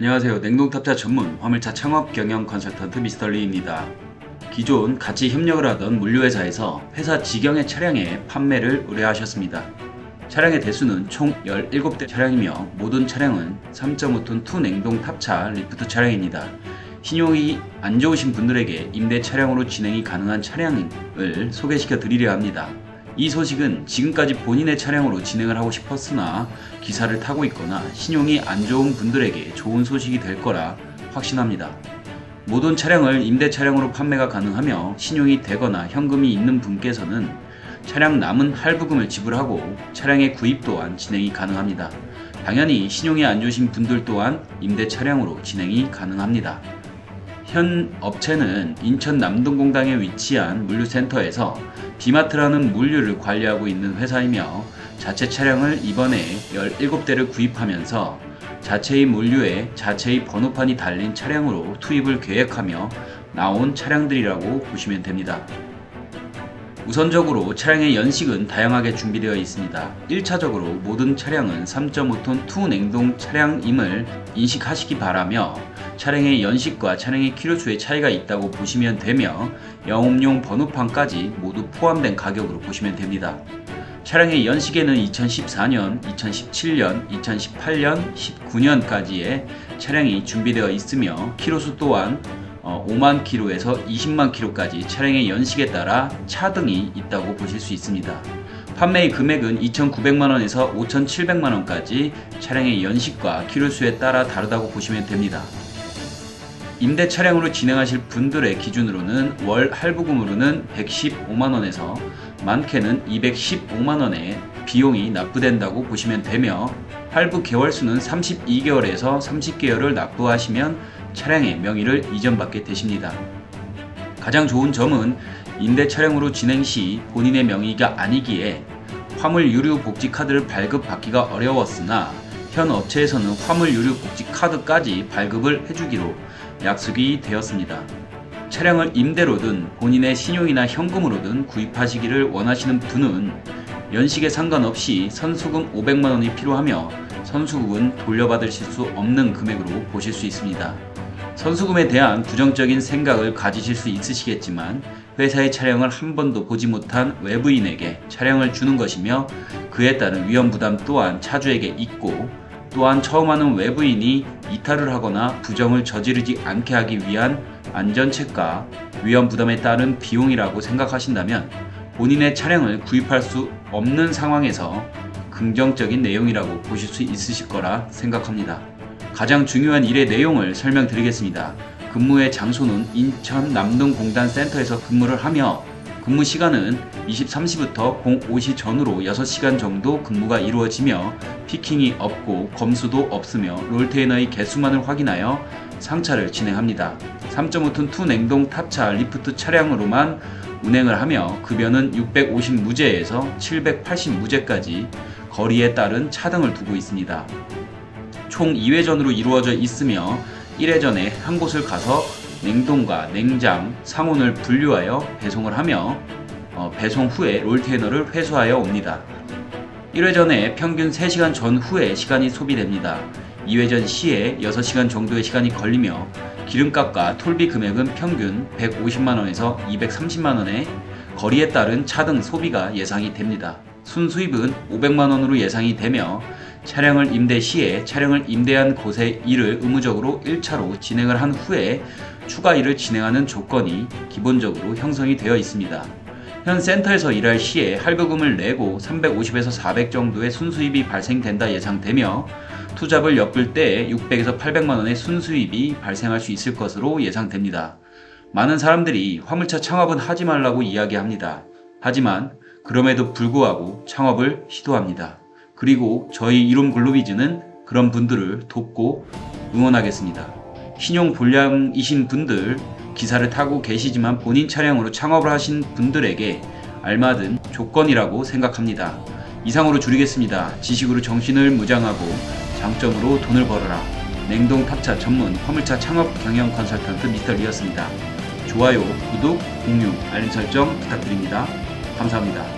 안녕하세요. 냉동탑차 전문 화물차 창업 경영 컨설턴트 미스터 리입니다. 기존 같이 협력을 하던 물류회사에서 회사 직영의 차량의 판매를 의뢰하셨습니다. 차량의 대수는 총 17대 차량이며 모든 차량은 3.5톤 투 냉동 탑차 리프트 차량입니다. 신용이 안 좋으신 분들에게 임대 차량으로 진행이 가능한 차량을 소개시켜 드리려 합니다. 이 소식은 지금까지 본인의 차량으로 진행을 하고 싶었으나 기사를 타고 있거나 신용이 안 좋은 분들에게 좋은 소식이 될 거라 확신합니다. 모든 차량을 임대 차량으로 판매가 가능하며 신용이 되거나 현금이 있는 분께서는 차량 남은 할부금을 지불하고 차량의 구입 또한 진행이 가능합니다. 당연히 신용이 안 좋으신 분들 또한 임대 차량으로 진행이 가능합니다. 현 업체는 인천 남동공당에 위치한 물류센터에서 디마트라는 물류를 관리하고 있는 회사이며 자체 차량을 이번에 17대를 구입하면서 자체의 물류에 자체의 번호판이 달린 차량으로 투입을 계획하며 나온 차량들이라고 보시면 됩니다. 우선적으로 차량의 연식은 다양하게 준비되어 있습니다. 1차적으로 모든 차량은 3.5톤 투 냉동 차량임을 인식하시기 바라며 차량의 연식과 차량의 키로수의 차이가 있다고 보시면 되며 영업용 번호판까지 모두 포함된 가격으로 보시면 됩니다. 차량의 연식에는 2014년, 2017년, 2018년, 19년까지의 차량이 준비되어 있으며 키로수 또한 어, 5만 킬로에서 20만 킬로까지 차량의 연식에 따라 차등이 있다고 보실 수 있습니다. 판매의 금액은 2,900만 원에서 5,700만 원까지 차량의 연식과 키로수에 따라 다르다고 보시면 됩니다. 임대 차량으로 진행하실 분들의 기준으로는 월 할부금으로는 115만 원에서 많게는 215만 원의 비용이 납부된다고 보시면 되며 할부 개월수는 32개월에서 30개월을 납부하시면 차량의 명의를 이전받게 되십니다. 가장 좋은 점은 임대 차량으로 진행 시 본인의 명의가 아니기에 화물 유류 복지 카드를 발급받기가 어려웠으나 현 업체에서는 화물 유류 복지 카드까지 발급을 해주기로 약속이 되었습니다. 차량을 임대로든 본인의 신용이나 현금으로든 구입하시기를 원하시는 분은 연식에 상관없이 선수금 500만 원이 필요하며 선수금은 돌려받으실 수 없는 금액으로 보실 수 있습니다. 선수금에 대한 부정적인 생각을 가지실 수 있으시겠지만 회사의 차량을 한 번도 보지 못한 외부인에게 차량을 주는 것이며 그에 따른 위험 부담 또한 차주에게 있고 또한 처음 하는 외부인이 이탈을 하거나 부정을 저지르지 않게 하기 위한 안전책과 위험 부담에 따른 비용이라고 생각하신다면 본인의 차량을 구입할 수 없는 상황에서 긍정적인 내용이라고 보실 수 있으실 거라 생각합니다. 가장 중요한 일의 내용을 설명드리겠습니다. 근무의 장소는 인천 남동공단센터에서 근무를 하며 근무 시간은 23시부터 05시 전후로 6시간 정도 근무가 이루어지며 피킹이 없고 검수도 없으며 롤테이너의 개수만을 확인하여 상차를 진행합니다. 3.5톤 투 냉동 탑차 리프트 차량으로만 운행을 하며 급여는 650 무제에서 780 무제까지 거리에 따른 차등을 두고 있습니다. 총 2회전으로 이루어져 있으며 1회전에 한 곳을 가서 냉동과 냉장, 상온을 분류하여 배송을 하며 어, 배송 후에 롤테이너를 회수하여 옵니다. 1회전에 평균 3시간 전후에 시간이 소비됩니다. 2회전 시에 6시간 정도의 시간이 걸리며 기름값과 톨비 금액은 평균 150만원에서 230만원에 거리에 따른 차등 소비가 예상이 됩니다. 순수입은 500만원으로 예상이 되며 차량을 임대 시에 차량을 임대한 곳의 일을 의무적으로 1차로 진행을 한 후에 추가 일을 진행하는 조건이 기본적으로 형성이 되어 있습니다. 현 센터에서 일할 시에 할부금을 내고 350에서 400 정도의 순수입이 발생된다 예상되며 투잡을 엮을 때 600에서 800만 원의 순수입이 발생할 수 있을 것으로 예상됩니다. 많은 사람들이 화물차 창업은 하지 말라고 이야기합니다. 하지만 그럼에도 불구하고 창업을 시도합니다. 그리고 저희 이롬 글로비즈는 그런 분들을 돕고 응원하겠습니다. 신용 불량이신 분들, 기사를 타고 계시지만 본인 차량으로 창업을 하신 분들에게 알맞은 조건이라고 생각합니다. 이상으로 줄이겠습니다. 지식으로 정신을 무장하고 장점으로 돈을 벌어라. 냉동 탑차 전문 화물차 창업 경영 컨설턴트 미스터 리였습니다. 좋아요, 구독, 공유, 알림 설정 부탁드립니다. 감사합니다.